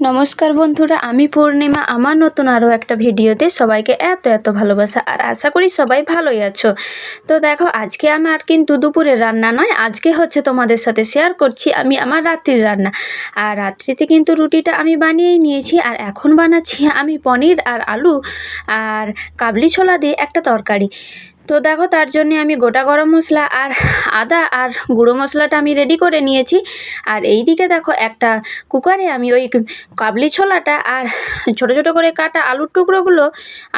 নমস্কার বন্ধুরা, আমি পূর্ণিমা। আমার নতুন আরও একটা ভিডিওতে সবাইকে এত এত ভালোবাসা, আর আশা করি সবাই ভালোই আছো। তো দেখো, আজকে আমার কিন্তু দুপুরের রান্না নয়, আজকে হচ্ছে তোমাদের সাথে শেয়ার করছি আমি আমার রাত্রির রান্না। আর রাত্রিতে কিন্তু রুটিটা আমি বানিয়েই নিয়েছি, আর এখন বানাচ্ছি আমি পনির আর আলু আর কাবলি ছোলা দিয়ে একটা তরকারি। তো দেখো তার জন্য আমি গোটা গরম মশলা আর আদা আর গুঁড়ো মশলাটা আমি রেডি করে নিয়েছি। আর এই দিকে দেখো একটা কুকারে আমি ওই কাবলি ছোলাটা আর ছোট ছোট করে কাটা আলুর টুকরোগুলো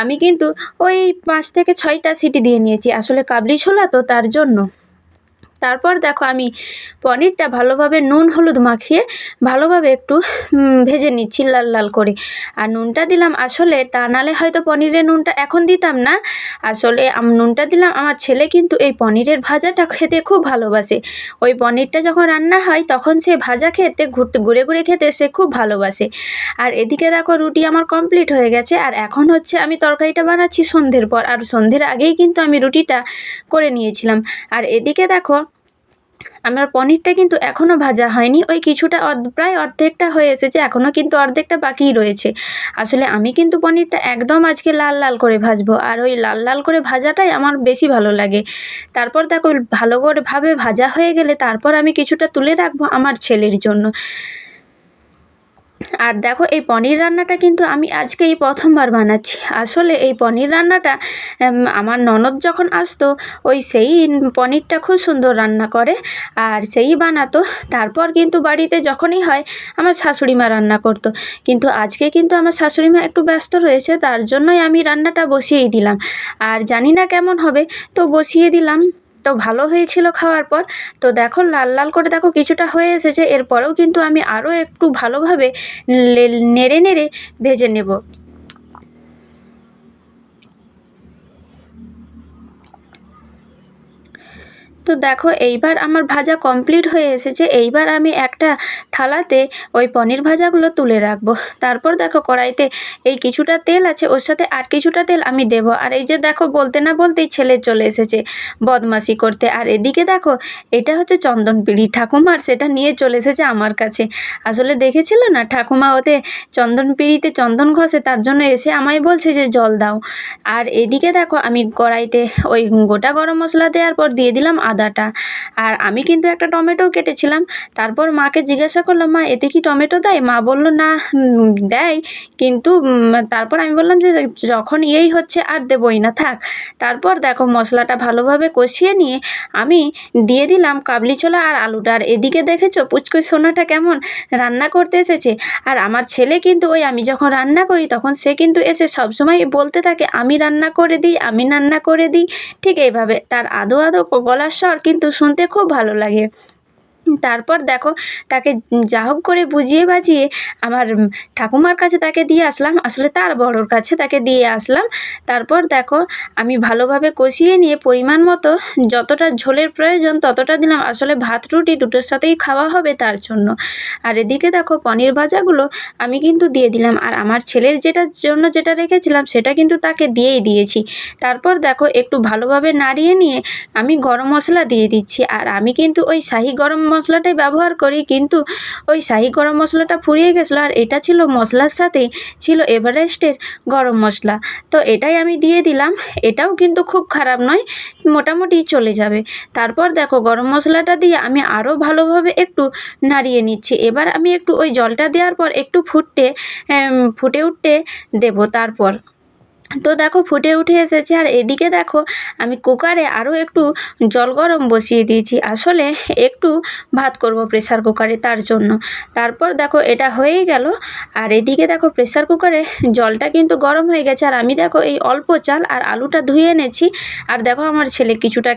আমি কিন্তু ওই পাঁচ থেকে ছয়টা সিটি দিয়ে নিয়েছি। আসলে কাবলি ছোলা তো তার জন্য। তারপর দেখো আমি পনিরটা ভালোভাবে নুন হলুদ মাখিয়ে ভালোভাবে একটু ভেজে নিচ্ছি লাল লাল করে। আর নুনটা দিলাম আসলে তা নালে হয়তো পনিরের নুনটা এখন দিতাম না। আসলে নুনটা দিলাম, আমার ছেলে কিন্তু এই পনিরের ভাজাটা খেতে খুব ভালোবাসে। ওই পনিরটা যখন রান্না হয় তখন সে ভাজা খেতে ঘুরতে, ঘুরে ঘুরে খেতে সে খুব ভালোবাসে। আর এদিকে দেখো রুটি আমার কমপ্লিট হয়ে গেছে। আর এখন হচ্ছে আমি তরকারিটা বানাচ্ছি সন্ধ্যের পর। আর সন্ধ্যের আগেই কিন্তু আমি রুটিটা করে নিয়েছিলাম। আর এদিকে দেখো আমার পনিরটা কিন্তু এখনও ভাজা হয়নি। ওই কিছুটা প্রায় অর্ধেকটা হয়ে এসেছে এখনও কিন্তু অর্ধেকটা বাকিই রয়েছে। আসলে আমি কিন্তু পনিরটা একদম আজকে লাল লাল করে ভাজবো, আর ওই লাল লাল করে ভাজাটাই আমার বেশি ভালো লাগে। তারপর দেখো ভালো করে ভাবে ভাজা হয়ে গেলে তারপর আমি কিছুটা তুলে রাখব আমার ছেলের জন্য। আর দেখো এই পনির রান্নাটা কিন্তু আমি আজকে এই প্রথমবার বানাচ্ছি। আসলে এই পনির রান্নাটা আমার ননদ যখন আসতো, ওই সেই পনিরটা খুব সুন্দর রান্না করে আর সেই বানাতো। তারপর কিন্তু বাড়িতে যখনই হয়, আমার শাশুড়ি মা রান্না করতো। কিন্তু আজকে কিন্তু আমার শাশুড়ি মা একটু ব্যস্ত রয়েছে, তার জন্যই আমি রান্নাটা বসিয়েই দিলাম। আর জানি না কেমন হবে, তো বসিয়ে দিলাম। তো ভালো হয়েছিল খাওয়ার পর। তো দেখো লাল লাল করে দেখো কিছুটা হয়ে এসেছে, এরপরেও কিন্তু আমি আরও একটু ভালোভাবে নেড়ে নেড়ে ভেজে নেব। তো দেখো, এইবার আমার ভাজা কমপ্লিট হয়ে এসেছে। এইবার আমি একটা থালাতে ওই পনির ভাজাগুলো তুলে রাখব। তারপর দেখো কড়াইতে এই কিছুটা তেল আছে, ওর সাথে আর কিছুটা তেল আমি দেব। আর এই যে দেখো, বলতে না বলতেই ছেলে চলে এসেছে বদমাসি করতে। আর এদিকে দেখো, এটা হচ্ছে চন্দন পিড়ি। ঠাকুমার সেটা নিয়ে চলে এসেছে আমার কাছে। আসলে দেখেছিল না ঠাকুমা ওতে চন্দন পিড়িতে চন্দন ঘষে, তার জন্য এসে আমায় বলছে যে জল দাও। আর এদিকে দেখো, আমি কড়াইতে ওই গোটা গরম মশলা দেওয়ার পর দিয়ে দিলাম আদা আদাটা আর আমি কিন্তু একটা টমেটো কেটেছিলাম। তারপর মাকে জিজ্ঞাসা করলাম, মা, এতে কি টমেটো দেয়? মা বলল, না দেয়। কিন্তু তারপর আমি বললাম যে, যখন ইয়েই হচ্ছে, আর দেবই না, থাক। তারপর দেখো, মশলাটা ভালোভাবে কষিয়ে নিয়ে আমি দিয়ে দিলাম কাবলি ছোলা আর আলুটা। আর এদিকে দেখেছ পুচকুই সোনাটা কেমন রান্না করতে এসেছে। আর আমার ছেলে কিন্তু ওই, আমি যখন রান্না করি, তখন সে কিন্তু এসে সবসময় বলতে থাকে, আমি রান্না করে দিই, আমি রান্না করে দিই। ঠিক এইভাবে। তার আদো আদো গলার স্বর কিন্তু শুনতে খুব ভালো লাগে। তারপর দেখো তাকে যা হোক করে বুঝিয়ে বাজিয়ে আমার ঠাকুমার কাছে তাকে দিয়ে আসলাম। আসলে তার বড়োর কাছে তাকে দিয়ে আসলাম। তারপর দেখো আমি ভালোভাবে কষিয়ে নিয়ে পরিমাণ মতো যতটা ঝোলের প্রয়োজন ততটা দিলাম। আসলে ভাত, রুটি দুটোর সাথেই খাওয়া হবে তার জন্য। আর এদিকে দেখো পনির ভাজাগুলো আমি কিন্তু দিয়ে দিলাম। আর আমার ছেলের যেটার জন্য যেটা রেখেছিলাম সেটা কিন্তু তাকে দিয়েই দিয়েছি। তারপর দেখো একটু ভালোভাবে নাড়িয়ে নিয়ে আমি গরম মশলা দিয়ে দিচ্ছি। আর আমি কিন্তু ওই শাহি গরম মশলাটাই ব্যবহার করি, কিন্তু ওই শাহি গরম মশলাটা ফুরিয়ে গেছিল আর এটা ছিল মশলার সাথে ছিল এভারেস্টের গরম মশলা। তো এটাই আমি দিয়ে দিলাম, এটাও কিন্তু খুব খারাপ নয়, মোটামুটি চলে যাবে। তারপর দেখো গরম মশলাটা দিয়ে আমি আরও ভালোভাবে একটু নাড়িয়ে নিচ্ছি। এবার আমি একটু ওই জলটা দেওয়ার পর একটু ফুটতে ফুটে উঠতে দেবো তারপর। তো দেখো ফুটে উঠে এসেছে। আর এদিকে দেখো আমি কুকারে আরও একটু জল গরম বসিয়ে দিয়েছি। আসলে একটু ভাত করব প্রেসার কুকারে তার জন্য। তারপর দেখো এটা হয়েই গেল। আর এদিকে দেখো প্রেসার কুকারে জলটা কিন্তু গরম হয়ে গেছে। আর আমি দেখো এই অল্প চাল আর আলুটা ধুয়ে এনেছি। আর দেখো আমার ছেলে কিছুটা